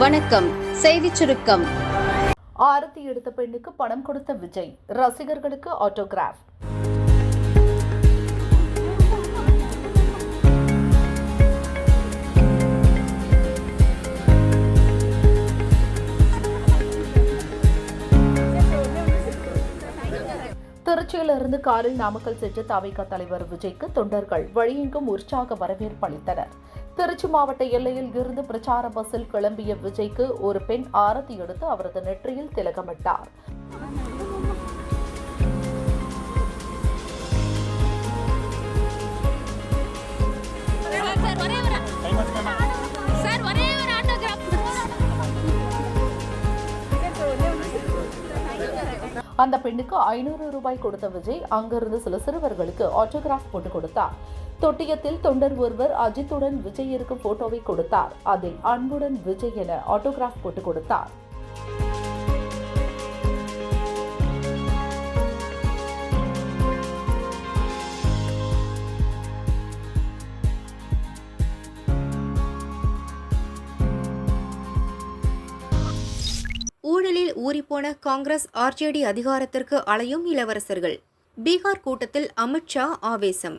வணக்கம். செய்தி சுருக்கம். ஆரத்தி எடுத்த பெண்ணுக்கு பணம் கொடுத்த விஜய். ரசிகர்களுக்கு ஆட்டோகிராஃப் திருச்சியிலிருந்து காரில் நாமக்கல் சென்ற தவிக தலைவர் விஜய்க்கு தொண்டர்கள் வழியெங்கும் உற்சாக வரவேற்பு அளித்தனர். திருச்சி மாவட்ட எல்லையில் இருந்து பிரச்சார பஸ்ஸில் கிளம்பிய விஜய்க்கு ஒரு பெண் ஆரத்தி எடுத்து அவரது நெற்றியில் திலகமிட்டார். அந்த பெண்ணுக்கு ஐநூறு ரூபாய் கொடுத்த விஜய் அங்கிருந்து சில சிறுவர்களுக்கு ஆட்டோகிராஃப் போட்டு கொடுத்தார். தொட்டியத்தில் தொண்டர் ஒருவர் அஜித்துடன் விஜய் இருக்கும் போட்டோவை கொடுத்தார். அதில் அன்புடன் விஜய் என ஆட்டோகிராஃப் போட்டு கொடுத்தார். ஊழலில் ஊறிப்போன காங்கிரஸ் ஆர்ஜேடி அதிகாரத்திற்கு அலையும் இளவரசர்கள். பீகார் கூட்டத்தில் அமித்ஷா ஆவேசம்.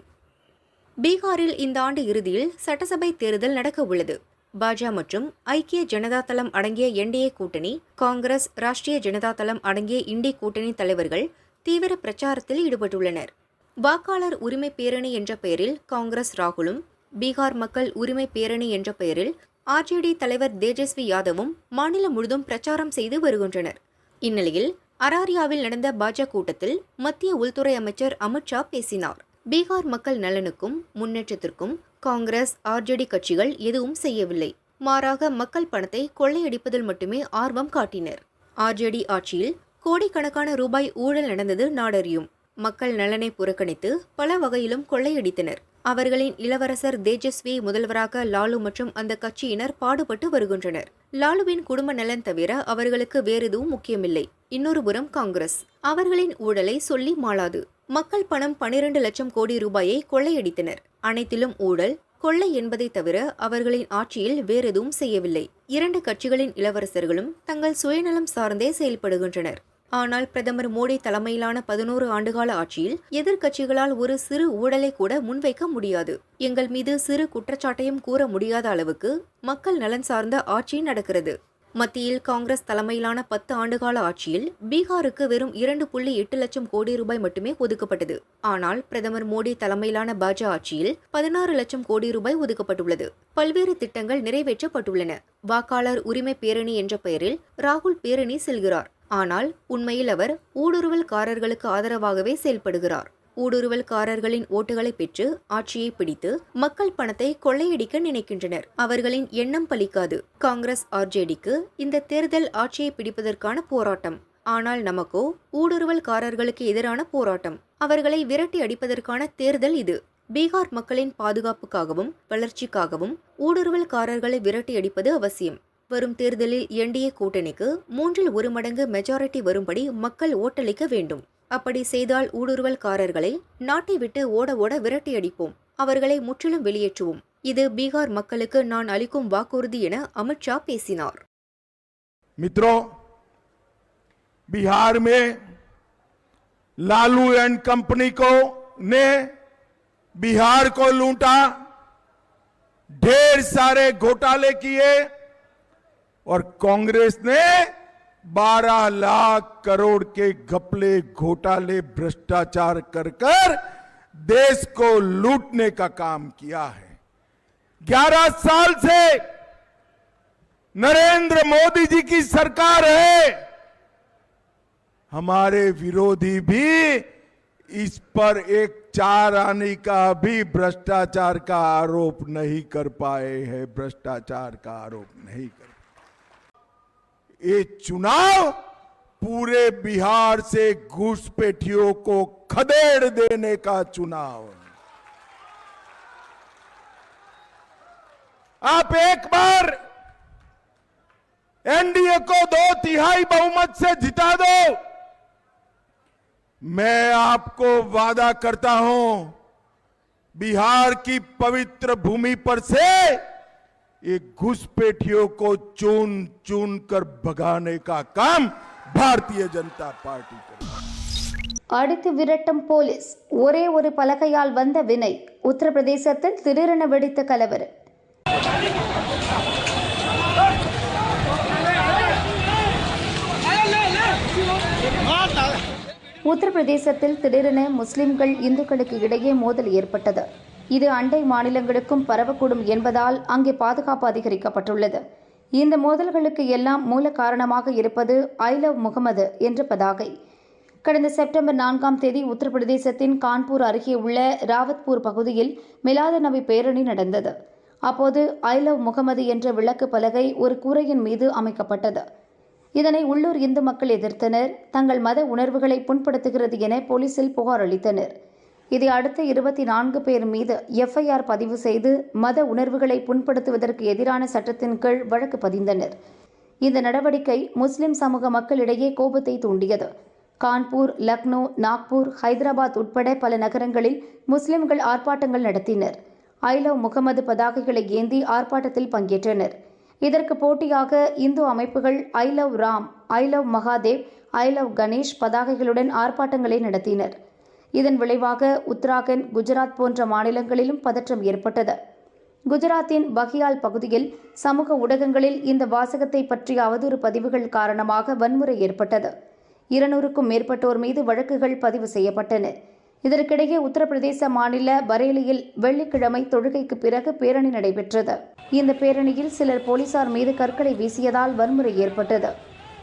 பீகாரில் இந்த ஆண்டு இறுதியில் சட்டசபை தேர்தல் நடக்க உள்ளது பாஜ மற்றும் ஐக்கிய ஜனதா தளம் அடங்கிய என்டிஏ கூட்டணி காங்கிரஸ் ராஷ்டிரிய ஜனதா தளம் அடங்கிய இண்டி கூட்டணி தலைவர்கள் தீவிர பிரச்சாரத்தில் ஈடுபட்டுள்ளனர். வாக்காளர் உரிமை பேரணி என்ற பெயரில் காங்கிரஸ் ராகுலும் பீகார் மக்கள் உரிமை பேரணி என்ற பெயரில் ஆர்ஜேடி தலைவர் தேஜஸ்வி யாதவும் மாநிலம் முழுதும் பிரச்சாரம் செய்து வருகின்றனர். இந்நிலையில் அராரியாவில் நடந்த பாஜக கூட்டத்தில் மத்திய உள்துறை அமைச்சர் அமித்ஷா பேசினார். பீகார் மக்கள் நலனுக்கும் முன்னேற்றத்திற்கும் காங்கிரஸ் ஆர்ஜேடி கட்சிகள் எதுவும் செய்யவில்லை. மாறாக மக்கள் பணத்தை கொள்ளையடிப்பதில் மட்டுமே ஆர்வம் காட்டினர். ஆர்ஜேடி ஆட்சியில் கோடிக்கணக்கான ரூபாய் ஊழல் நடந்தது நாடறியும். மக்கள் நலனை புறக்கணித்து பல வகையிலும் கொள்ளையடித்தனர். அவர்களின் இளவரசர் தேஜஸ்வி முதல்வராக லாலு மற்றும் அந்த கட்சியினர் பாடுபட்டு வருகின்றனர். லாலுவின் குடும்ப நலன் தவிர அவர்களுக்கு வேறெதுவும் முக்கியமில்லை. இன்னொரு புறம் காங்கிரஸ். அவர்களின் ஊழலை சொல்லி மாளாது. மக்கள் பணம் பனிரெண்டு லட்சம் கோடி ரூபாயை கொள்ளையடித்தனர். அனைத்திலும் ஊழல் கொள்ளை என்பதை தவிர அவர்களின் ஆட்சியில் வேறெதுவும் செய்யவில்லை. இரண்டு கட்சிகளின் இளவரசர்களும் தங்கள் சுயநலம் சார்ந்தே செயல்படுகின்றனர். ஆனால் பிரதமர் மோடி தலைமையிலான பதினோரு ஆண்டுகால ஆட்சியில் எதிர்க்கட்சிகளால் ஒரு சிறு ஊழலை கூட முன்வைக்க முடியாது. எங்கள் மீது சிறு குற்றச்சாட்டையும் கூற முடியாத அளவுக்கு மக்கள் நலன் சார்ந்த ஆட்சி நடக்கிறது. மத்தியில் காங்கிரஸ் தலைமையிலான பத்து ஆண்டுகால ஆட்சியில் பீகாருக்கு வெறும் இரண்டு புள்ளி எட்டு லட்சம் கோடி ரூபாய் மட்டுமே ஒதுக்கப்பட்டது. ஆனால் பிரதமர் மோடி தலைமையிலான பாஜ ஆட்சியில் பதினாறு லட்சம் கோடி ரூபாய் ஒதுக்கப்பட்டுள்ளது. பல்வேறு திட்டங்கள் நிறைவேற்றப்பட்டுள்ளன. வாக்காளர் உரிமை பேரணி என்ற பெயரில் ராகுல் பேரணி செல்கிறார். ஆனால் உண்மையில் அவர் ஊடுருவல்காரர்களுக்கு ஆதரவாகவே செயல்படுகிறார். ஊடுருவல்காரர்களின் ஓட்டுகளை பெற்று ஆட்சியை பிடித்து மக்கள் பணத்தை கொள்ளையடிக்க நினைக்கின்றனர். அவர்களின் எண்ணம் பலிக்காது. காங்கிரஸ் ஆர்ஜேடிக்கு இந்த தேர்தல் ஆட்சியை பிடிப்பதற்கான போராட்டம். ஆனால் நமக்கோ ஊடுருவல்காரர்களுக்கு எதிரான போராட்டம். அவர்களை விரட்டி அடிப்பதற்கான தேர்தல் இது. பீகார் மக்களின் பாதுகாப்புக்காகவும் வளர்ச்சிக்காகவும் ஊடுருவல்காரர்களை விரட்டி அடிப்பது அவசியம். வரும் தேர்தலில் என்டிஏ கூட்டணிக்கு மூன்றில் ஒரு மடங்கு மெஜாரிட்டி வரும்படி மக்கள் ஓட்டளிக்க வேண்டும். அப்படி செய்தால் ஊடுருவல்காரர்களை நாட்டை விட்டு ஓட ஓட விரட்டி அடிப்போம் அவர்களை முற்றிலும் வெளியேற்றுவோம் இது பீகார் மக்களுக்கு நான் அளிக்கும் வாக்குறுதி என அமித்ஷா பேசினார் मित्रों बिहार में लालू एंड कंपनी को ने बिहार को लूटा ढेर सारे घोटाले किए और कांग्रेस ने 12 लाख करोड़ के घपले घोटाले, भ्रष्टाचार कर कर देश को लूटने का काम किया है। 11 साल से नरेंद्र मोदी जी की सरकार है। हमारे विरोधी भी इस पर एक चार आने का भी भ्रष्टाचार का आरोप नहीं कर पाए हैं, भ्रष्टाचार का आरोप नहीं कर ये चुनाव पूरे बिहार से घुसपैठियों को खदेड़ देने का चुनाव आप एक बार एनडीए को दो तिहाई बहुमत से जिता दो। मैं आपको वादा करता हूँ, बिहार की पवित्र भूमि पर से ये घुसपैठियों को चुन चुन कर भगाने का काम भारतीय जनता पार्टी करेगी அடித்து விரட்டும் போலீஸ் ஒரே ஒரு பலகையால் வந்த வினை உத்தரப்பிரதேசத்தில் திடீரென வெடித்த கலவரம் உத்தரப்பிரதேசத்தில் திடீரென முஸ்லிம்கள் இந்துக்களுக்கு இடையே மோதல் ஏற்பட்டது இது அண்டை மாநிலங்களுக்கும் பரவக்கூடும் என்பதால் அங்கே பாதுகாப்பு அதிகரிக்கப்பட்டுள்ளது. இந்த மோதல்களுக்கு எல்லாம் மூல காரணமாக இருப்பது ஐ லவ் முகமது என்ற பதாகை. கடந்த செப்டம்பர் நான்காம் தேதி உத்தரப்பிரதேசத்தின் கான்பூர் அருகே உள்ள ராவத்பூர் பகுதியில் மிலாத நபி பேரணி நடந்தது. அப்போது ஐ லவ் முகமது என்ற விளக்கு பலகை ஒரு கூரையின் மீது அமைக்கப்பட்டது. இதனை உள்ளூர் இந்து மக்கள் எதிர்த்தனர். தங்கள் மத உணர்வுகளை புண்படுத்துகிறது என போலீசில் புகார் அளித்தனர். இதை அடுத்து இருபத்தி நான்கு பேர் மீது எஃப்ஐஆர் பதிவு செய்து மத உணர்வுகளை புண்படுத்துவதற்கு எதிரான சட்டத்தின் கீழ் வழக்கு பதிந்தனர். இந்த நடவடிக்கை முஸ்லிம் சமூக மக்களிடையே கோபத்தை தூண்டியது. கான்பூர் லக்னோ நாக்பூர் ஹைதராபாத் உட்பட பல நகரங்களில் முஸ்லிம்கள் ஆர்ப்பாட்டங்கள் நடத்தினர். ஐ லவ் முகமது பதாகைகளை ஏந்தி ஆர்ப்பாட்டத்தில் பங்கேற்றனர். இதற்கு போட்டியாக இந்து அமைப்புகள் I love Ram I love Mahadev I love Ganesh பதாகைகளுடன் ஆர்ப்பாட்டங்களை நடத்தினர். இதன் விளைவாக உத்தராகண்ட் குஜராத் போன்ற மாநிலங்களிலும் பதற்றம் ஏற்பட்டது. குஜராத்தின் பஹியால் பகுதியில் சமூக ஊடகங்களில் இந்த வாசகத்தை பற்றிய அவதூறு பதிவுகள் காரணமாக வன்முறை ஏற்பட்டது. இருநூறுக்கும் மேற்பட்டோர் மீது வழக்குகள் பதிவு செய்யப்பட்டன. இதற்கிடையே உத்தரப்பிரதேச மாநில பரேலியில் வெள்ளிக்கிழமை தொழுகைக்கு பிறகு பேரணி நடைபெற்றது. இந்த பேரணியில் சிலர் போலீசார் மீது கற்களை வீசியதால் வன்முறை ஏற்பட்டது.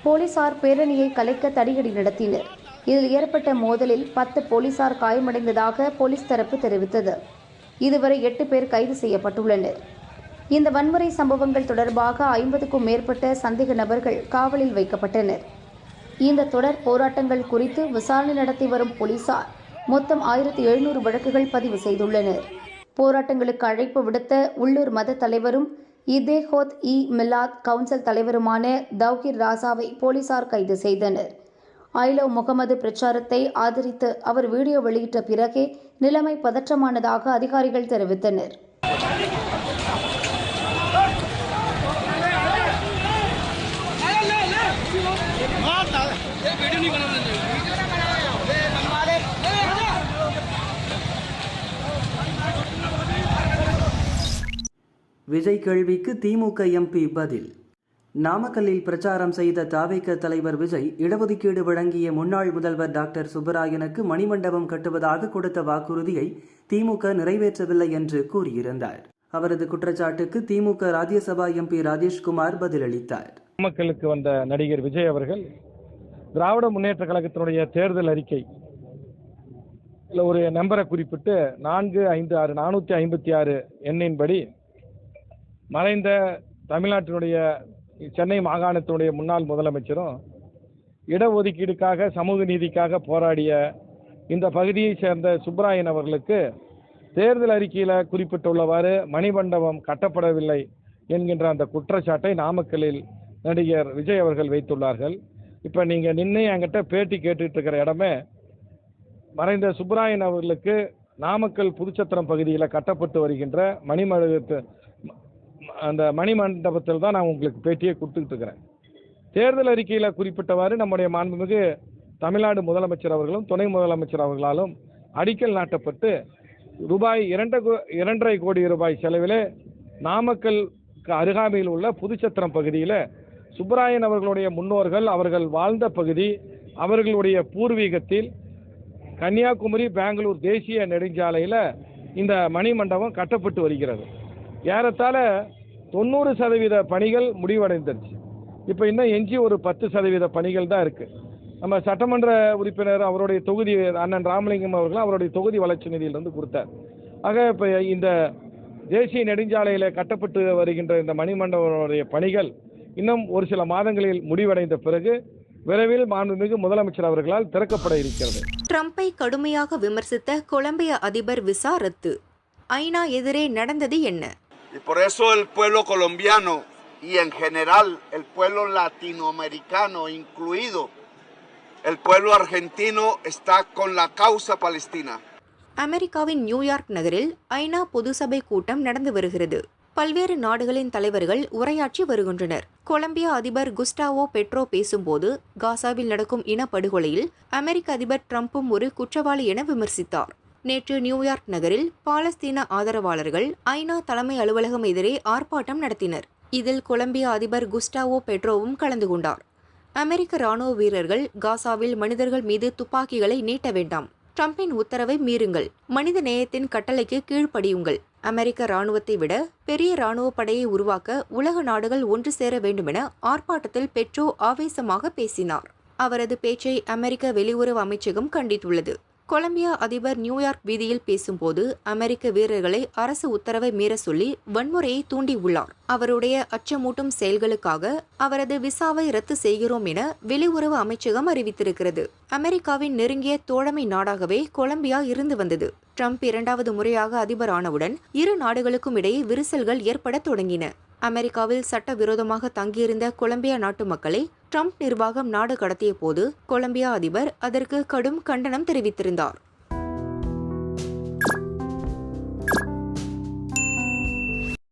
போலீசார் பேரணியை கலைக்க தடியடி நடத்தினர். இதில் ஏற்பட்ட மோதலில் பத்து போலீசார் காயமடைந்ததாக போலீஸ் தரப்பு தெரிவித்தது. இதுவரை எட்டு பேர் கைது செய்யப்பட்டுள்ளனர். இந்த வன்முறை சம்பவங்கள் தொடர்பாக ஐம்பதுக்கும் மேற்பட்ட சந்தேக நபர்கள் காவலில் வைக்கப்பட்டனர். இந்த தொடர் போராட்டங்கள் குறித்து விசாரணை நடத்தி வரும் போலீசார் மொத்தம் ஆயிரத்தி எழுநூறு வழக்குகள் பதிவு செய்துள்ளனர். போராட்டங்களுக்கு அழைப்பு விடுத்த உள்ளூர் மத தலைவரும் இதேஹோத் இ மிலாத் கவுன்சில் தலைவருமான தவ்கிர் ராசாவை போலீசார் கைது செய்தனர். ஐலவ் முகமது பிரச்சாரத்தை ஆதரித்து அவர் வீடியோ வெளியிட்ட பிறகே நிலைமை பதற்றமானதாக அதிகாரிகள் தெரிவித்தனர். விஜய் கேள்விக்கு திமுக எம்பி பதில். நாமக்கல்லில் பிரச்சாரம் செய்த தாவேக்க தலைவர் விஜய் இடஒதுக்கீடு வழங்கிய முன்னாள் முதல்வர் டாக்டர் சுப்பராயனுக்கு மணிமண்டபம் கட்டுவதாக கொடுத்த வாக்குறுதியை திமுக நிறைவேற்றவில்லை என்று கூறியிருந்தார். அவரது குற்றச்சாட்டுக்கு திமுக ராஜ்யசபா எம்பி ராஜேஷ்குமார் பதிலளித்தார். நாமக்கலுக்கு வந்த நடிகர் விஜய் அவர்கள் திராவிட முன்னேற்ற கழகத்தினுடைய தேர்தல் அறிக்கை ஒரு நம்பரை குறிப்பிட்டு நான்கு ஐந்து ஆறு நானூற்றி ஐம்பத்தி ஆறு எண்ணின்படி மறைந்த தமிழ்நாட்டினுடைய சென்னை மாகாணத்தினுடைய முன்னாள் முதலமைச்சரும் இடஒதுக்கீடுக்காக சமூக நீதிக்காக போராடிய இந்த பகுதியை சேர்ந்த சுப்பராயன் அவர்களுக்கு தேர்தல் அறிக்கையில் குறிப்பிட்டுள்ளவாறு மணிமண்டபம் கட்டப்படவில்லை என்கின்ற அந்த குற்றச்சாட்டை நாமக்கல்லில் நடிகர் விஜய் அவர்கள் வைத்துள்ளார்கள். இப்போ நீங்கள் நின்று என்கிட்ட பேட்டி கேட்டுட்டு இருக்கிற இடமே மறைந்த சுப்பராயன் அவர்களுக்கு நாமக்கல் புதுச்சத்திரம் பகுதியில் கட்டப்பட்டு வருகின்ற மணிமண்டபத்து அந்த மணிமண்டபத்தில் தான் நான் உங்களுக்கு பேட்டியை கொடுத்துக்கிட்டு இருக்கிறேன். தேர்தல் அறிக்கையில் குறிப்பிட்டவாறு நம்முடைய மாண்புமிகு தமிழ்நாடு முதலமைச்சர் அவர்களும் துணை முதலமைச்சர் அவர்களாலும் அடிக்கல் நாட்டப்பட்டு ரூபாய் இரண்டு கோ- இரண்டரை கோடி ரூபாய் செலவில் நாமக்கல் அருகாமையில் உள்ள புதுச்சத்திரம் பகுதியில் சுப்பராயன் அவர்களுடைய முன்னோர்கள் அவர்கள் வாழ்ந்த பகுதி அவர்களுடைய பூர்வீகத்தில் கன்னியாகுமரி பெங்களூர் தேசிய நெடுஞ்சாலையில் இந்த மணிமண்டபம் கட்டப்பட்டு வருகிறது. ஏறத்தாழ தொண்ணூறு சதவீத பணிகள் முடிவடைந்துருச்சு. இப்போ இன்னும் எஞ்சி ஒரு பத்து சதவீத பணிகள் தான் இருக்குது நம்ம சட்டமன்ற உறுப்பினர் அவருடைய தொகுதி அண்ணன் ராமலிங்கம் அவர்கள் அவருடைய தொகுதி வளர்ச்சி நிதியிலிருந்து கொடுத்தார். ஆக இப்போ இந்த தேசிய நெடுஞ்சாலையில் கட்டப்பட்டு வருகின்ற இந்த மணிமண்டபனுடைய பணிகள் இன்னும் ஒரு சில மாதங்களில் முடிவடைந்த பிறகு விரைவில் மாண்புமிகு முதலமைச்சர் அவர்களால் திறக்கப்பட இருக்கிறது. ட்ரம்பை கடுமையாக விமர்சித்த கொலம்பிய அதிபர் விசா ரத்து. ஐநா எதிரே நடந்தது என்ன? Por eso el pueblo colombiano y en general el pueblo latinoamericano incluido, el pueblo argentino está con la causa palestina. அமெரிக்காவின் நியூயார்க் நகரில் ஐநா பொதுசபை கூட்டம் நடந்து வருகிறது. பல்வேறு நாடுகளின் தலைவர்கள் உரையாற்றி வருகின்றனர். கொலம்பியா அதிபர் குஸ்டாவோ பெட்ரோ பேசும்போது காசாவில் நடக்கும் இனப்படுகொலையில் அமெரிக்க அதிபர் ட்ரம்பும் ஒரு குற்றவாளி என விமர்சித்தார். நேற்று நியூயார்க் நகரில் பாலஸ்தீன ஆதரவாளர்கள் ஐநா தலைமை அலுவலகம் எதிரே ஆர்ப்பாட்டம் நடத்தினர். இதில் கொலம்பியா அதிபர் குஸ்டாவோ பெட்ரோவும் கலந்து கொண்டார். அமெரிக்க ராணுவ வீரர்கள் காசாவில் மனிதர்கள் மீது துப்பாக்கிகளை நீட்ட வேண்டாம். ட்ரம்பின் உத்தரவை மீறுங்கள். மனித நேயத்தின் கட்டளைக்கு கீழ்ப்படியுங்கள். அமெரிக்க ராணுவத்தை விட பெரிய ராணுவ படையை உருவாக்க உலக நாடுகள் ஒன்று சேர வேண்டுமென ஆர்ப்பாட்டத்தில் பெட்ரோ ஆவேசமாக பேசினார். அவரது பேச்சை அமெரிக்க வெளியுறவு அமைச்சகம் கண்டித்துள்ளது. கொலம்பியா அதிபர் நியூயார்க் வீதியில் பேசும்போது அமெரிக்க வீரர்களை அரசு உத்தரவை மீற சொல்லி வன்முறையை தூண்டியுள்ளார். அவருடைய அச்சமூட்டும் செயல்களுக்காக அவரது விசாவை ரத்து செய்கிறோம் என வெளியுறவு அமைச்சகம் அறிவித்திருக்கிறது. அமெரிக்காவின் நெருங்கிய தோழமை நாடாகவே கொலம்பியா இருந்து வந்தது. ட்ரம்ப் இரண்டாவது முறையாக அதிபர் ஆனவுடன் இரு நாடுகளுக்கும் இடையே விரிசல்கள் ஏற்படத் தொடங்கின. அமெரிக்காவில் சட்டவிரோதமாக தங்கியிருந்த கொலம்பியா நாட்டு மக்களை ட்ரம்ப் நிர்வாகம் நாடு கடத்திய போது கொலம்பியா அதிபர் அதற்கு கடும் கண்டனம் தெரிவித்திருந்தார்.